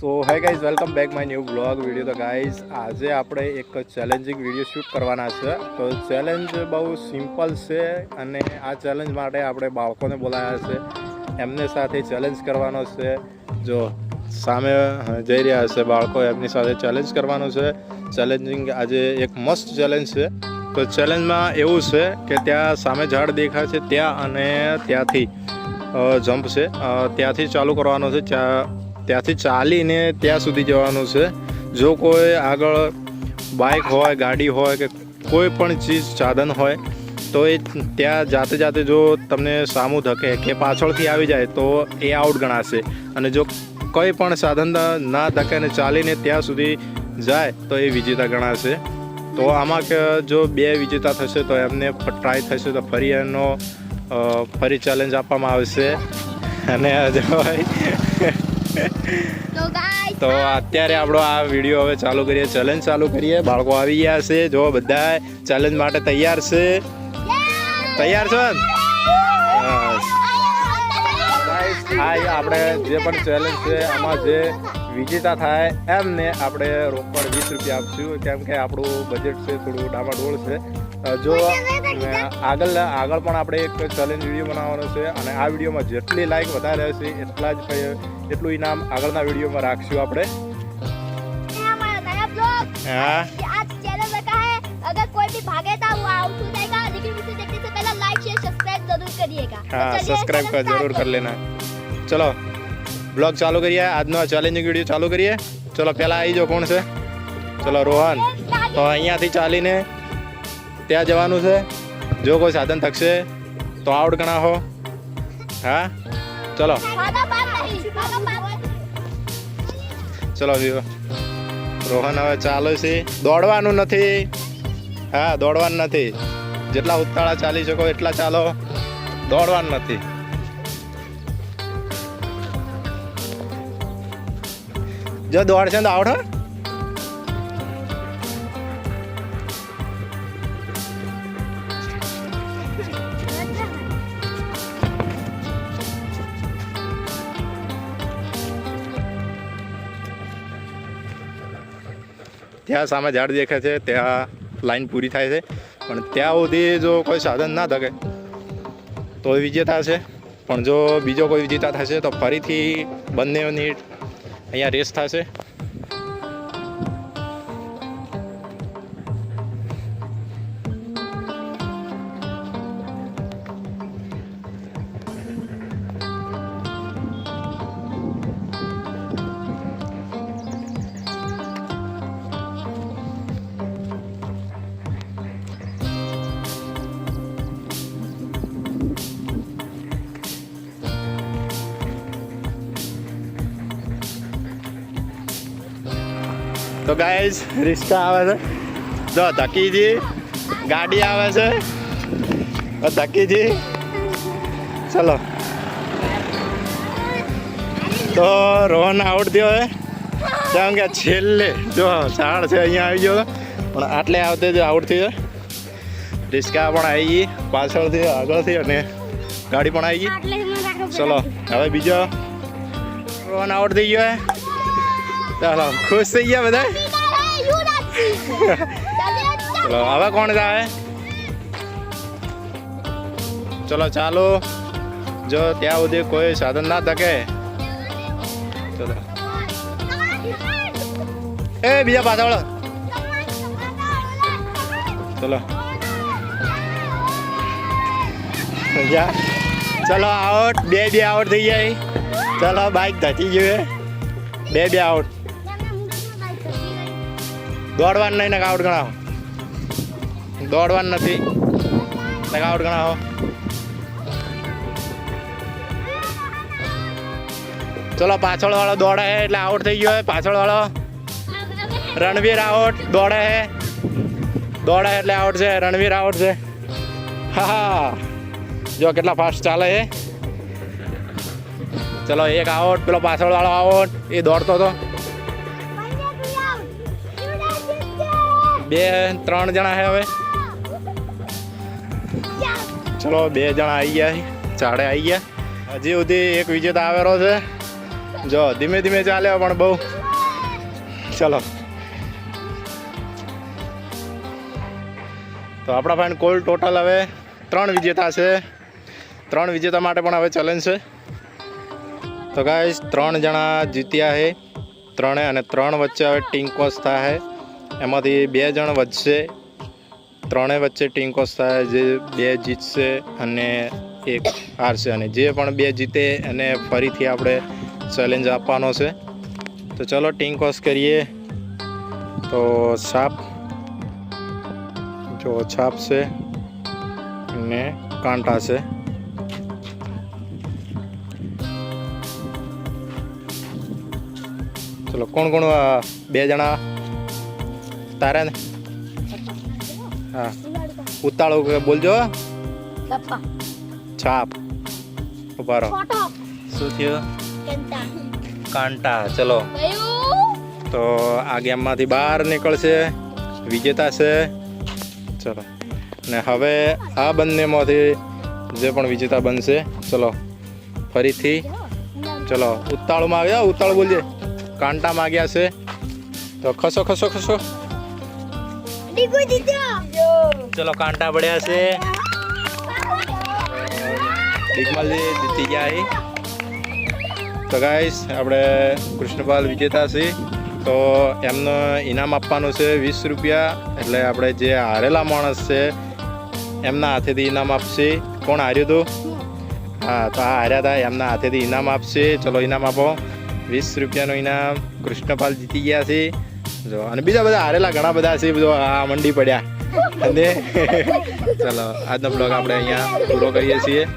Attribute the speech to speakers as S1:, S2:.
S1: So hey guys welcome back my new vlog video તો guys આજે આપણે એક ચેલેન્જિંગ વીડિયો શૂટ કરવાના છે. તો ચેલેન્જ બહુ સિમ્પલ છે અને આ ચેલેન્જ માટે આપણે બાળકોને બોલાયા છે. એમને સાથે ચેલેન્જ કરવાનો છે. જો સામે જઈ રહ્યા છે બાળકો, એમની સાથે ચેલેન્જ કરવાનું છે. ચેલેન્જિંગ આજે એક મસ્ત ચેલેન્જ છે. તો ચેલેન્જમાં એવું છે કે ત્યાં સામે ઝાડ દેખાય છે, ત્યાં અને ત્યાંથી જમ્પ છે. ત્યાંથી ચાલુ કરવાનો છે. ત્યાં ત્યાંથી ચાલીને ત્યાં સુધી જવાનું છે. જો કોઈ આગળ બાઇક હોય, ગાડી હોય કે કોઈ પણ ચીજ સાધન હોય, તો એ ત્યાં જાતે જાતે જો તમને સામું ધકે કે પાછળથી આવી જાય, તો એ આઉટ ગણાશે. અને જો કોઈ પણ સાધન ના ધકે ને ચાલીને ત્યાં સુધી જાય, તો એ વિજેતા ગણાશે. તો આમાં કે જો બે વિજેતા થશે, તો એમને ટ્રાય થશે, તો ફરી એનો ફરી ચેલેન્જ આપવામાં આવશે. અને જો
S2: તો
S1: અત્યારે આપણો આ વીડિયો હવે ચાલુ કરીએ ચેલેન્જ ચાલુ કરીએ. બાળકો આવી ગયા છે. જો બધા ચેલેન્જ માટે તૈયાર છે. તૈયાર છો. આપણે જે પણ ચેલેન્જ છે આમાં જે વિજેતા થાય એમને આપણે રોકડ વીસ રૂપિયા આપશું કેમ કે આપણું બજેટ છે થોડું ડામાડોળ છે અ, જો અ, આગળ આગળ પણ આપણે એક ચેલેન્જ વિડીયો બનાવવાનો છે અને આ વિડીયોમાં જેટલી લાઈક વધારે હશે એટલા જ પછી એટલું ઇનામ આગળના વિડીયોમાં રાખશું આપણે
S2: ये हमारा नया ब्लॉग
S1: હા
S2: आज चैनल रखा है अगर कोई भी भागेगा वो आउट हो जाएगा लेकिन उसे देखने से पहले लाइक शेयर सब्सक्राइब जरूर करिएगा तो
S1: हाँ
S2: चलिए
S1: सब्सक्राइब कर
S2: channel
S1: जरूर
S2: start
S1: कर लेना ચલો બ્લોગ ચાલુ કરીએ. આજનો આ ચેલેન્જિંગ વીડિયો ચાલુ કરીએ. ચલો પહેલાં આવી જાઓ કોણ છે? ચલો, રોહન. તો અહીંયાથી ચાલીને ત્યાં જવાનું છે. જો કોઈ સાધન થકશે, તો આઉટ ગણા હો. હા? ચલો. ચલો રોહન હવે ચાલે છે. દોડવાનું નથી. હા, દોડવાનું નથી. જેટલા ઉતાળા ચાલી શકો એટલા ચાલો. દોડવાનું નથી. જો દોડશે તો આવડે. ત્યાં સામે ઝાડ દેખાય છે, ત્યાં લાઈન પૂરી થાય છે, પણ ત્યાં સુધી જો કોઈ સાધન ના થકે તો વિજેતા છે. પણ જો બીજો કોઈ વિજેતા થશે તો ફરીથી બંનેની અહીંયા રેસ થશે. તો ગાઈઝ રિક્ષા આવે છે. જો ધકીજી ગાડી આવે છે. તો ધકીજી ચલો. તો રોહન આઉટ થયો હે. કેમ કે છેલ્લે જો ઝાડ છે અહીંયા આવી ગયો. પણ આટલે આવતે જ આઉટ થયો. રિક્ષા પણ આવી ગઈ. પાછળથી આગળથી અને ગાડી પણ આવી ગઈ. ચલો હવે બીજો. રોહન આઉટ થઈ ગયો હે. ચાલો ખુશ થઈ ગયા બધા? ચલો હવે કોણ જાય ચલો ચાલો. જો ત્યાં સુધી કોઈ સાધન ના થકે ચલો. એ બીજા પાછળ ચલો. ચલો આઉટ બે બે આઉટ થઈ જાય. ચલો બાઈક ધચી ગયું હે. બે બે આઉટ દોડવાનું નહીં ને આઉટ ગણાવો. દોડવાનું નથી. ને આઉટ ગણાવો. ચલો પાછળ વાળો દોડે છે એટલે આઉટ થઈ ગયો હે પાછળ વાળો રણવીર આઉટ દોડે છે દોડે એટલે આઉટ છે, રણવીર આઉટ છે. હા હા. જો કેટલા ફાસ્ટ ચાલે છે ચલો, એક આઉટ પેલો પાછળ વાળો આઉટ એ દોડતો હતો બે, ત્રણ જણા છે હવે. ચલો, બે જણા આવી ગયા ચાડે આવી ગયા. હજી સુધી એક વિજેતા આવેલો છે. જો, ધીમે ધીમે ચાલે પણ બહુ. ચલો. તો આપણા ફાઇન કોલ ટોટલ હવે ત્રણ વિજેતા છે. ત્રણ વિજેતા માટે પણ હવે ચેલેન્જ છે. તો ગાઈસ ત્રણ જણા જીત્યા છે. ત્રણે અને ત્રણ વચ્ચે હવે ટીંકોસ થાય. એમાંથી બે જણ વચ્ચે ત્રણેય વચ્ચે ટીંકોસ થાય, જે બે જીતશે અને એક હારશે. અને જે પણ બે જીતે એને ફરીથી આપણે ચેલેન્જ આપવાનો છે. તો ચલો ટીંકોસ કરીએ. તો સાપ જો છાપ છે અને કાંટા છે. ચલો કોણ કોણ બે જણા તારે ને? હા. ઉતાળો બોલજો. છાપ.
S2: ઉભારો
S1: શું થયું? કાંટા. ચલો. તો આ ગેમમાંથી બહાર નીકળશે. વિજેતા છે. ચલો. ને હવે આ બંનેમાંથી જે પણ વિજેતા બનશે ચલો. ફરીથી. ચલો. ઉત્તાળમાં આવ્યા. ઉત્તાળ બોલજે. કાંટા માગ્યા છે. તો ખસો ખસો ખસો. ચલો કાંટા પડ્યા છે. દિગ્મલજી જીતી ગયા તો ગાઈસ આપણે કૃષ્ણપાલ વિજેતા છે. તો એમને ઇનામ આપવાનું છે વીસ રૂપિયા. એટલે આપણે જે હારેલા માણસ છે એમના હાથેથી ઇનામ આપશે. કોણ હાર્યું હતું હા તો આ હાર્યા હતા એમના હાથેથી ઇનામ આપશે. ચલો ઇનામ આપો. વીસ રૂપિયાનું ઇનામ કૃષ્ણપાલ જીતી ગયા છે. જો અને બીજા બધા હારેલા ઘણા બધા છે જો આ મંડી પડ્યા. અને ચલો આજનો બ્લોગ આપણે અહીંયા પૂરો કરીએ છીએ.